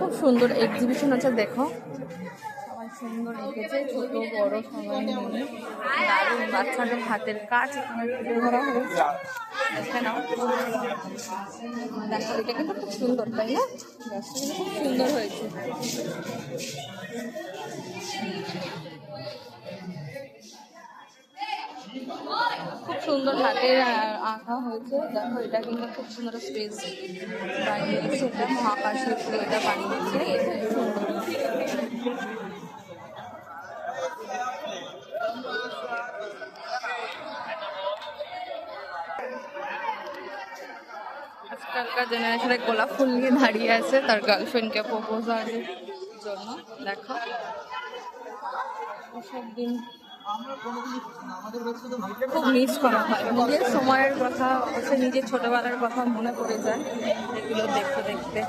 খুব সুন্দর এক্সিবিশন আছে, দেখো। ছোট, বড় হাতের কাজ এটা কিন্তু খুব সুন্দর খুব সুন্দর হয়েছে। খুব সুন্দর হাতের আঁকা হয়েছে। দেখো, এটা কিন্তু খুব সুন্দর স্পেস বানিয়েছে এটা মহাকাশের উপরে এটা বানিয়েছে খুব সুন্দর আজকালকার জেনারেশনে গোলাপ ফুল নিয়ে দাঁড়িয়ে আছে তার গার্লফ্রেন্ডকে প্রপোজালের জন্য দেখো সব দিন খুব মিস করা হয়। নিজের সময়ের কথা অবশ্যই নিজের ছোটবেলার কথা মনে পড়ে যায়। এগুলো দেখতে দেখতে।